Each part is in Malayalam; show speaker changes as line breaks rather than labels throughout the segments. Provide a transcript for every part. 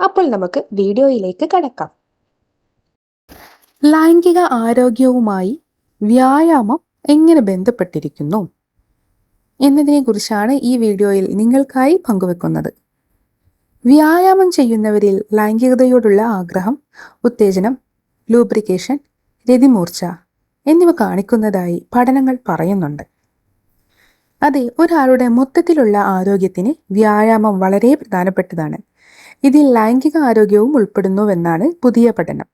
അപ്പോൾ നമുക്ക് വീഡിയോയിലേക്ക് കടക്കാം.
ലൈംഗിക ആരോഗ്യവുമായി വ്യായാമം എങ്ങനെ ബന്ധപ്പെട്ടിരിക്കുന്നു? എന്നതിനെക്കുറിച്ചാണ് ഈ വീഡിയോയിൽ നിങ്ങൾക്കായി പങ്കുവെക്കുന്നത്. വ്യായാമം ചെയ്യുന്നവരിൽ ലൈംഗികതയോടുള്ള ആഗ്രഹം ഉത്തേജനം ലൂബ്രിക്കേഷൻ രതിമൂർച്ച എന്നിവ കാണിക്കുന്നതായി പഠനങ്ങൾ പറയുന്നുണ്ട്. അതെ ഒരാളുടെ മൊത്തത്തിലുള്ള ആരോഗ്യത്തിന് വ്യായാമം വളരെ പ്രധാനപ്പെട്ടതാണ്. ഇതിൽ ലൈംഗിക ആരോഗ്യവും ഉൾപ്പെടുന്നുവെന്നാണ് പുതിയ പഠനം.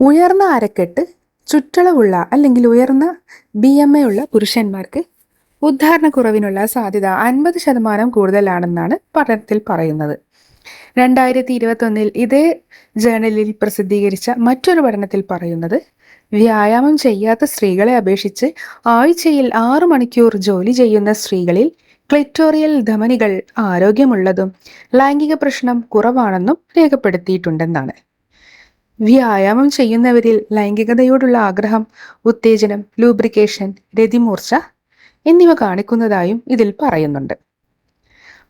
ഉയർന്ന അരക്കെട്ട് ചുറ്റളവുള്ള അല്ലെങ്കിൽ ഉയർന്ന ബി എം എ ഉള്ള പുരുഷന്മാർക്ക് ഉദ്ധാരണക്കുറവിനുള്ള സാധ്യത അൻപത് ശതമാനം കൂടുതലാണെന്നാണ് പഠനത്തിൽ പറയുന്നത്. രണ്ടായിരത്തി ഇരുപത്തൊന്നിൽ ഇതേ ജേണലിൽ പ്രസിദ്ധീകരിച്ച മറ്റൊരു പഠനത്തിൽ പറയുന്നത് വ്യായാമം ചെയ്യാത്ത സ്ത്രീകളെ അപേക്ഷിച്ച് ആഴ്ചയിൽ ആറു മണിക്കൂർ ജോലി ചെയ്യുന്ന സ്ത്രീകളിൽ ക്ലിറ്റോറിയൽ ധമനികൾ ആരോഗ്യമുള്ളതും ലൈംഗിക പ്രശ്നം കുറവാണെന്നും രേഖപ്പെടുത്തിയിട്ടുണ്ടെന്നാണ്. വ്യായാമം ചെയ്യുന്നവരിൽ ലൈംഗികതയോടുള്ള ആഗ്രഹം ഉത്തേജനം ലൂബ്രിക്കേഷൻ രതിമൂർച്ച എന്നിവ കാണിക്കുന്നതായും ഇതിൽ പറയുന്നുണ്ട്.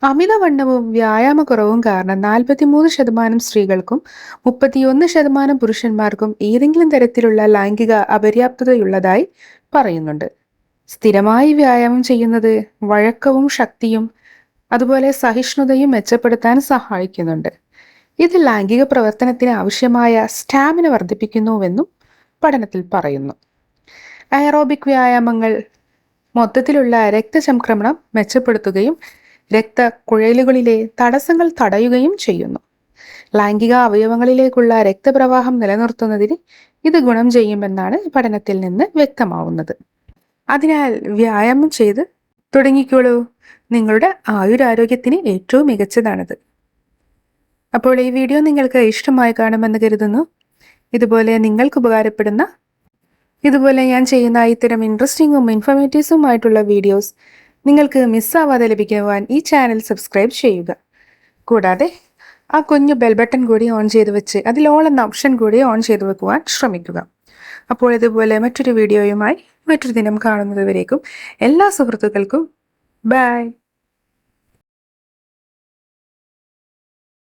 അമിതവണ്ണവും വ്യായാമക്കുറവും കാരണം നാൽപ്പത്തിമൂന്ന് ശതമാനം സ്ത്രീകൾക്കും മുപ്പത്തിയൊന്ന് ശതമാനം പുരുഷന്മാർക്കും ഏതെങ്കിലും തരത്തിലുള്ള ലൈംഗിക അപര്യാപ്തതയുള്ളതായി പറയുന്നുണ്ട്. സ്ഥിരമായി വ്യായാമം ചെയ്യുന്നത് വഴക്കവും ശക്തിയും അതുപോലെ സഹിഷ്ണുതയും മെച്ചപ്പെടുത്താൻ സഹായിക്കുന്നുണ്ട്. ഇത് ലൈംഗിക പ്രവർത്തനത്തിന് ആവശ്യമായ സ്റ്റാമിന വർദ്ധിപ്പിക്കുന്നുവെന്നും പഠനത്തിൽ പറയുന്നു. എയറോബിക് വ്യായാമങ്ങൾ മൊത്തത്തിലുള്ള രക്തചംക്രമണം മെച്ചപ്പെടുത്തുകയും രക്തക്കുഴലുകളിലെ തടസ്സങ്ങൾ തടയുകയും ചെയ്യുന്നു. ലൈംഗിക അവയവങ്ങളിലേക്കുള്ള രക്തപ്രവാഹം നിലനിർത്തുന്നതിന് ഇത് ഗുണം ചെയ്യുമെന്നാണ് പഠനത്തിൽ നിന്ന് വ്യക്തമാവുന്നത്. അതിനാൽ വ്യായാമം ചെയ്ത് തുടങ്ങിക്കോളൂ. നിങ്ങളുടെ ആയുരാരോഗ്യത്തിന് ഏറ്റവും മികച്ചതാണിത്. അപ്പോൾ ഈ വീഡിയോ നിങ്ങൾക്ക് ഇഷ്ടമായി കാണുമെന്ന് കരുതുന്നു. ഇതുപോലെ നിങ്ങൾക്ക് ഉപകാരപ്പെടുന്ന ഇതുപോലെ ഞാൻ ചെയ്യുന്ന ഇത്തരം ഇൻട്രസ്റ്റിംഗും ഇൻഫർമേറ്റീവ്സുമായിട്ടുള്ള വീഡിയോസ് നിങ്ങൾക്ക് മിസ്സാവാതെ ലഭിക്കുവാൻ ഈ ചാനൽ സബ്സ്ക്രൈബ് ചെയ്യുക. കൂടാതെ ആ കുഞ്ഞു ബെൽ ബട്ടൺ കൂടി ഓൺ ചെയ്ത് വെച്ച് അതിൽ ഓൾ എന്ന ഓപ്ഷൻ കൂടി ഓൺ ചെയ്ത് വെക്കുവാൻ ശ്രമിക്കുക. അപ്പോൾ ഇതുപോലെ മറ്റൊരു വീഡിയോയുമായി മറ്റൊരു ദിനം കാണുന്നതുവരേക്കും എല്ലാ സുഹൃത്തുക്കൾക്കും. ബൈ